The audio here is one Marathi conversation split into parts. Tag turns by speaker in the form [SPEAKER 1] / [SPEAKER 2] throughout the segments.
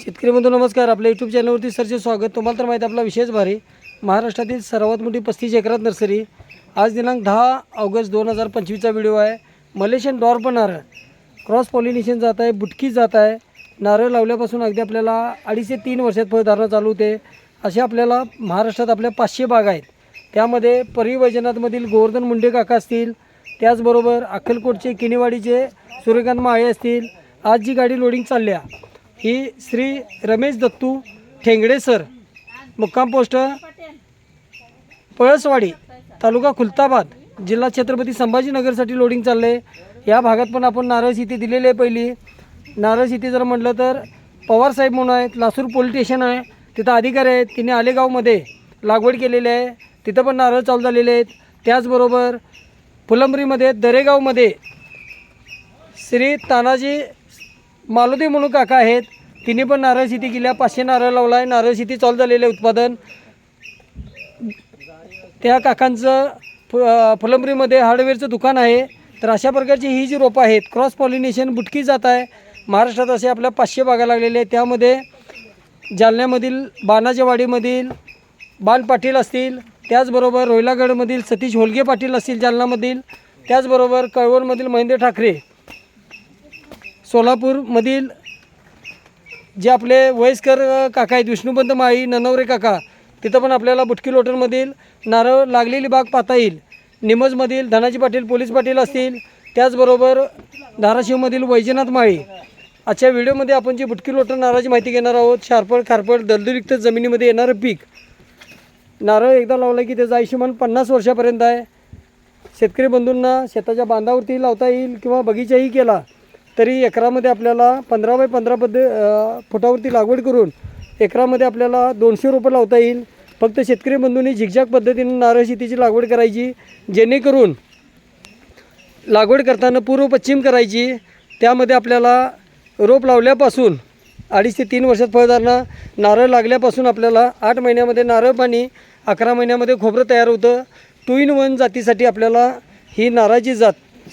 [SPEAKER 1] शेतकरी बंधू नमस्कार. आपल्या यूट्यूब चॅनलवरती सरचे स्वागत. तुम्हाला तर माहिती आपला विशेष भारी. महाराष्ट्रातील सर्वात मोठी पस्तीस एकरात नर्सरी. आज दिनांक दहा ऑगस्ट दोन हजार पंचवीसचा व्हिडिओ आहे. मलेशियन डॉर्प नारळ. क्रॉस पॉलिनेशन जात आहे बुटकी जात आहे. नारळ लावल्यापासून अगदी आपल्याला अडीच ते तीन वर्षात फळधारणा चालू होते. असे आपल्याला महाराष्ट्रात आपल्या पाचशे बाग आहेत. त्यामध्ये परिवैजनाथमधील गोवर्धन मुंडे काका असतील. त्याचबरोबर अक्कलकोटचे किनेवाडीचे सूर्यकांत माळे असतील. आज जी गाडी लोडिंग चालल्या ही श्री रमेश दत्तू ठेंगडे सर मुक्काम पोस्ट पळसवाडी तालुका खुलताबाद जिल्हा छत्रपती संभाजीनगरसाठी लोडिंग चाललं आहे या भागात पण आपण नारळ शेती दिलेली आहे पहिली. नारळ शेती जर म्हटलं तर पवारसाहेब म्हणून आहेत लासूर पोलीस स्टेशन आहे. तिथं अधिकारी आहेत तिने आलेगावमध्ये लागवड केलेली आहे. तिथं पण नारळ चालू झालेले आहेत. त्याचबरोबर फुलंबरीमध्ये दरेगावमध्ये श्री तानाजी मालुदी म्हणून काका आहेत. तिने पण नारळ शेती केल्या पाचशे नारळ लावला आहे नारळ शेती चालू झालेलं आहे उत्पादन. त्या काकांचं फु फुलंबरीमध्ये हार्डवेअरचं दुकान आहे. तर अशा प्रकारची ही जी रोपं आहेत क्रॉस पॉलिनेशन बुटकी जात आहे. महाराष्ट्रात असे आपल्या पाचशे बागा लागलेले आहेत. त्यामध्ये जालन्यामधील बाणाच्या वाडीमधील बाल पाटील असतील. त्याचबरोबर रोहिलागडमधील सतीश होलगे पाटील असतील जालनामधील त्याचबरोबर कळवणमधील महेंद्र ठाकरे. सोलापूरमधील जे आपले वयस्कर काका आहेत विष्णुपंत माळी ननवरे काका तिथं पण आपल्याला बुटकी लोटरमधील नारळ लागलेली बाग पाहता येईल. निमजमधील धनाजी पाटील पोलीस पाटील असतील. त्याचबरोबर धाराशिवमधील वैजनाथ माळी. आजच्या व्हिडिओमध्ये आपण जी बुटकी लोटर नारळाची माहिती घेणार आहोत शारपड खारपड दलदुलिक्त जमिनीमध्ये येणारं पीक. नारळ एकदा लावलं की त्याचं आयुष्यमान पन्नास वर्षापर्यंत आहे. शेतकरी बंधूंना शेताच्या बांधावरती लावता येईल किंवा बगीचाही केला. तरी एकरामध्ये आपल्याला पंधरा बाय पंधरा पद्ध फुटावरती लागवड करून एकरामध्ये आपल्याला दोनशे रुपये लावता येईल. फक्त शेतकरी बंधूंनी झिकझॅक पद्धतीने नारळ शेतीची लागवड करायची जेणेकरून लागवड करताना पूर्व पश्चिम करायची. त्यामध्ये आपल्याला रोप लावल्यापासून अडीच ते तीन वर्षात फळधारणा नारळ लागल्यापासून आपल्याला आठ महिन्यामध्ये नारळ पाणी अकरा महिन्यामध्ये खोबरं तयार होतं. टू इन वन जातीसाठी आपल्याला ही नारळाची जात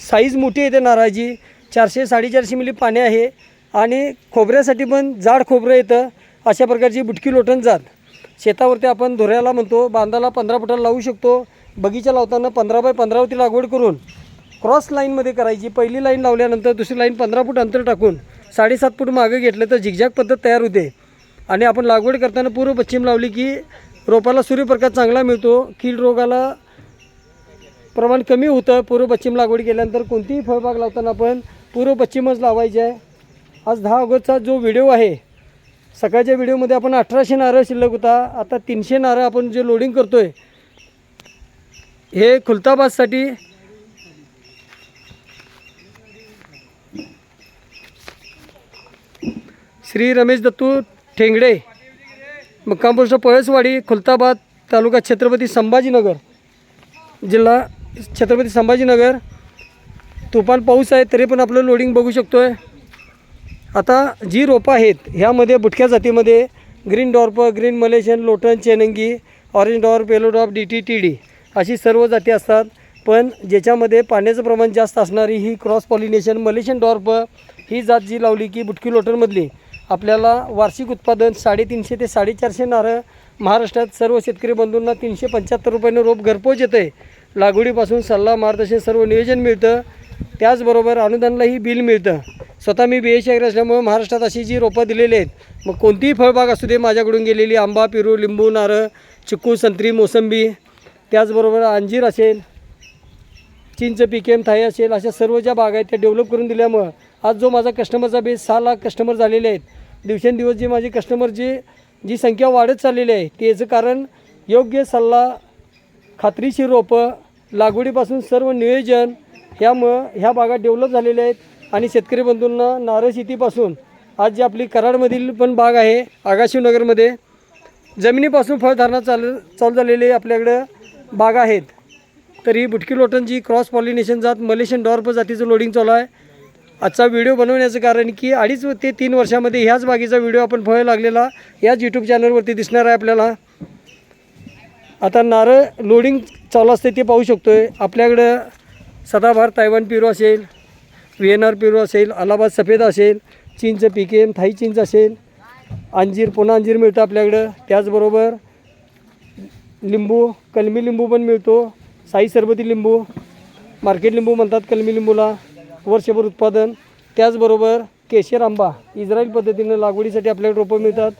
[SPEAKER 1] साईज मोठी येते नारळाची. चारशे साडेचारशे मिली पाणी आहे आणि खोबऱ्यासाठी पण जाड खोबरं येतं अशा प्रकारची बुटकी लोटण जात. शेतावरती आपण धुऱ्याला म्हणतो बांधाला पंधरा फुटाला लावू शकतो बगीचा लावताना पंधरा बाय पंधरावरती लागवड करून क्रॉस लाईनमध्ये करायची. पहिली लाईन लावल्यानंतर दुसरी लाईन पंधरा फूट अंतर टाकून साडेसात फूट मागं घेतलं तर झिकझॅक पद्धत तयार होते. आणि आपण लागवड करताना पूर्व पश्चिम लावली की रोपाला सूर्यप्रकाश चांगला मिळतो. कीड रोगाला प्रमाण कमी होतं. पूर्व पश्चिम लागवड केल्यानंतर कोणतीही फळबाग लावताना आपण पूर्व पश्चिमच लावायचे आहे. आज दहा ऑगस्टचा जो व्हिडिओ आहे सकाळच्या व्हिडिओमध्ये आपण अठराशे नारळ शिल्लक होता आता तीनशे नारळ आपण जे लोडिंग करतो आहे हे खुलताबादसाठी श्री रमेश दत्तू ठेंगडे मुक्काम पळसवाडी खुलताबाद तालुका छत्रपती संभाजीनगर जिल्हा छत्रपती संभाजीनगर तुफान पाऊस आहे तरी पण आपलं लोडिंग बघू शकतो आहे आता जी रोपं आहेत ह्यामध्ये बुटक्या जातीमध्ये green dwarf green Malaysian Lotan Chenangi orange dwarf yellow dwarf D T T D अशी सर्व जाती असतात. पण ज्याच्यामध्ये पाण्याचं प्रमाण जास्त असणारी ही क्रॉस पॉलिनेशन मलेशियन डॉर्प ही जात जी लावली की बुटकी लोटरमधली आपल्याला वार्षिक उत्पादन साडेतीनशे ते साडेचारशे नारळ महाराष्ट्रात सर्व शेतकरी बंधूंना तीनशे पंच्याहत्तर रुपयानं रोप घरपोच येतं आहे लागवडीपासून सल्ला मार्गदर्शन सर्व नियोजन मिळतं. त्याचबरोबर अनुदानलाही बिल मिळतं. स्वतः मी बी एस असल्यामुळे महाराष्ट्रात अशी जी रोपं दिलेली आहेत मग कोणतीही फळबाग असू दे माझ्याकडून गेलेली आंबा पेरू लिंबू नारळ चिक्कू संत्री मोसंबी त्याचबरोबर अंजीर असेल चिंच पिकेम थाय थाई असेल अशा सर्व ज्या बागा आहेत त्या डेव्हलप करून दिल्यामुळं आज जो माझा कस्टमरचा बेस सहा लाख कस्टमर झालेले आहेत. दिवसेंदिवस जी माझी कस्टमरची जी संख्या वाढत चाललेली आहे ते याचं कारण योग्य सल्ला खात्रीशीर रोपं लागवडीपासून सर्व नियोजन ह्यामुळं ह्या बागा डेव्हलप झालेल्या आहेत आणि शेतकरी बंधूंना नारळ शेतीपासून आज जी आपली कराडमधील पण बाग आहे आगाशिवनगरमध्ये जमिनीपासून फळधारणा चालू चालू झालेले आपल्याकडं बाग आहेत. तर ही बुटकी लोटनची क्रॉस पॉलिनेशन जात मलेशियन डॉर्प जातीचं लोडिंग चालू आहे. आजचा व्हिडिओ बनवण्याचं कारण की अडीच ते तीन वर्षामध्ये ह्याच बागेचा व्हिडिओ आपण फळ लागलेला याच यूट्यूब चॅनलवरती दिसणार आहे आपल्याला. आता नारळ लोडिंग चालू असते ते पाहू शकतो आहे आपल्याकडं सदाभार तायवान पिरो असेल व्ही एन पिरो असेल अलाहाबाद सफेद असेल चिंच पिकेम थाई चिंच असेल अंजीर पुन्हा अंजीर मिळतं आपल्याकडं. त्याचबरोबर लिंबू कलमी लिंबू पण मिळतो. साई सरबती लिंबू मार्केट लिंबू म्हणतात कलमी लिंबूला वर्षभर उत्पादन. त्याचबरोबर केशर आंबा इस्रायल पद्धतीनं लागवडीसाठी आपल्याकडे रोपं मिळतात.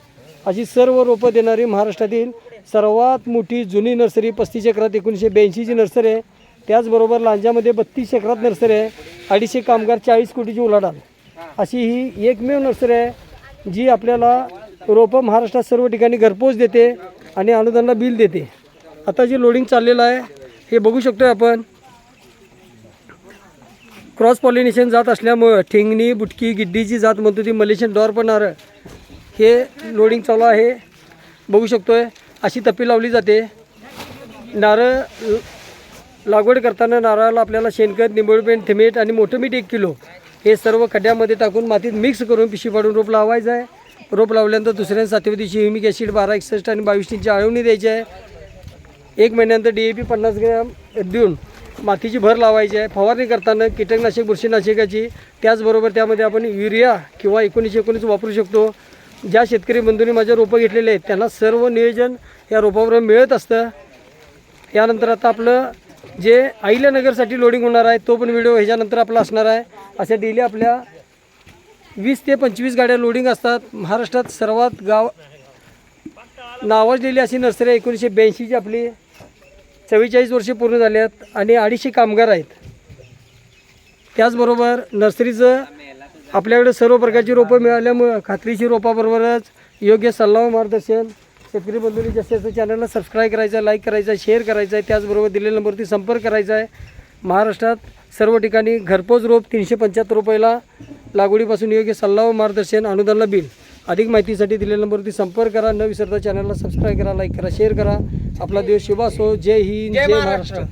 [SPEAKER 1] अशी सर्व रोपं देणारी महाराष्ट्रातील सर्वात मोठी जुनी नर्सरी पस्तीस एकरात एकोणीसशे ब्याऐंशीची नर्सरी आहे. त्याचबरोबर लांजामध्ये बत्तीस एकरात नर्सरी आहे. अडीचशे कामगार चाळीस कोटीची उलाढाल. अशी ही एकमेव नर्सरी आहे जी आपल्याला रोपं महाराष्ट्रात सर्व ठिकाणी घरपोच देते आणि अनुदानला बिल देते. आता जे लोडिंग चाललेलं आहे हे बघू शकतो आपण. क्रॉस पॉलिनेशन जात असल्यामुळं ठेंगणी बुटकी गिड्डीची जात म्हणतो ती मलेशियन डॉर पण नारळ. हे लोडिंग चालू आहे. बघू शकतो आहे अशी तपी लावली जाते. नारळ लागवड करताना नारळाला आपल्याला शेणखत निंबळपेंट थिमेट आणि मोठं मीठ एक किलो हे सर्व खड्ड्यामध्ये टाकून मातीत मिक्स करून पिशी पाडून रोप लावायचं आहे. रोप लावल्यानंतर दुसऱ्या सातव्या दिवशी ह्युमिक ॲसिड बारा एकसष्ट आणि बावीस टीची आळवणी द्यायची आहे. एक महिन्यानंतर डी ए पी पन्नास ग्रॅम देऊन मातीची भर लावायची आहे. फवारणी करताना कीटकनाशक बुरशीनाशकाची त्याचबरोबर त्यामध्ये आपण युरिया किंवा एकोणीसशे एकोणीस वापरू शकतो. ज्या शेतकरी बंधूंनी माझ्या रोपं घेतलेले आहेत त्यांना सर्व नियोजन या रोपाबरोबर मिळत असतं. यानंतर आता आपलं जे अहिल्यानगरसाठी लोडिंग होणार आहे तो पण व्हिडिओ ह्याच्यानंतर आपला असणार आहे. अशा डेली आपल्या वीस ते पंचवीस गाड्या लोडिंग असतात. महाराष्ट्रात सर्वात गाव नावाजलेली अशी नर्सरी आहे एकोणीसशे ब्याऐंशीची आपली. चव्वेचाळीस वर्षे पूर्ण झाली आहेत आणि अडीचशे कामगार आहेत. त्याचबरोबर नर्सरीचं आपल्याकडे सर्व प्रकारची रोपं मिळाल्यामुळं खात्रीची रोपाबरोबरच योग्य सल्ला मार्गदर्शन शेतकरी बंधूंनी जास्तीत जास्त चॅनलला सबस्क्राईब करायचं आहे लाईक करायचं आहे शेअर करायचं आहे. त्याचबरोबर दिलेल्या नंबरवरती संपर्क करायचा आहे. महाराष्ट्रात सर्व ठिकाणी घरपोच रोप तीनशे पंच्याहत्तर रुपयाला लागवडीपासून योग्य सल्ला व मार्गदर्शन अनुदानला बिल. अधिक माहितीसाठी दिलेल्या नंबरवरती संपर्क करा. न विसरता चॅनलला सबस्क्राईब करा लाईक करा शेअर करा. आपला दिवस शुभ असो. जय हिंद जय महाराष्ट्र.